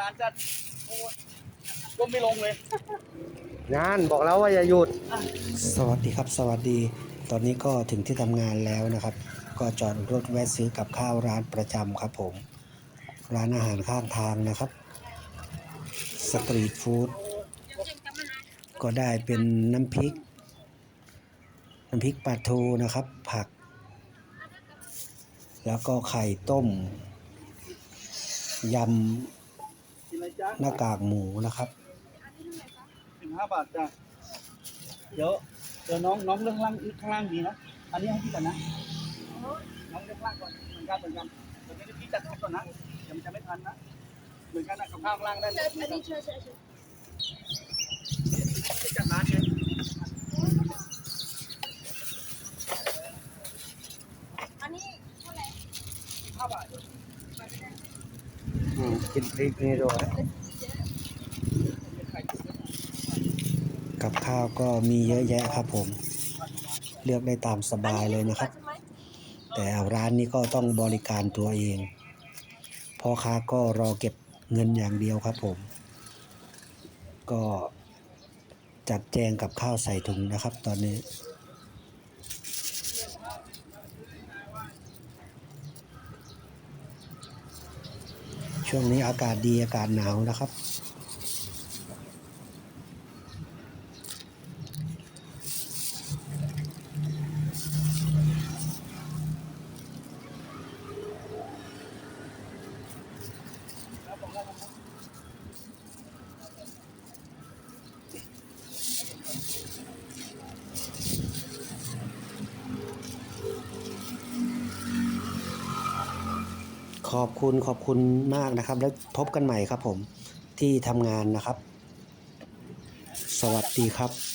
นานจัดโอ้ยก้มไม่ลงเลย งานบอกแล้วว่าอย่าหยุด สวัสดีครับ สวัสดี ตอนนี้ก็ถึงที่ทำงานแล้วนะครับ ก็จอดรถแวะซื้อกับข้าวร้านประจำครับผม ร้านอาหารข้างทางนะครับ สตรีทฟู้ดก็ได้เป็นน้ำพริก น้ำพริกปลาทูนะครับ ผัก แล้วก็ไข่ต้มยกินอะไรจ๊ะำ หน้ากากหมูนะครับสิบห้าบาทจ้ะเดี๋ยวเดี๋ยวน้องน้องเรื่องล่างข้างล่างดีนะ อันนี้ให้พี่ก่อนนะ น้องเรื่องล่างก่อนเหมือนกันเหมือนกันเดี๋ยวนี้พี่จัดให้ก่อนนะเดี๋ยวมันจะไม่ทันนะ เหมือนกันนะกับข้างล่างได้เลยจะจัดร้านไงอันนี้เท่าไหร่สิบห้าบาทอืม กินพริกนี่ด้วย กับข้าวก็มีเยอะแยะครับผม เลือกได้ตามสบายเลยนะครับ แต่ร้านนี้ก็ต้องบริการตัวเองพ่อค้าก็รอเก็บเงินอย่างเดียวครับผม ก็จัดแจงกับข้าวใส่ถุงนะครับตอนนี้ ช่วงนี้อากาศดีอากาศหนาวนะครับ ขอบคุณขอบคุณมากนะครับ แล้วพบกันใหม่ครับผมที่ทำงานนะครับ สวัสดีครับ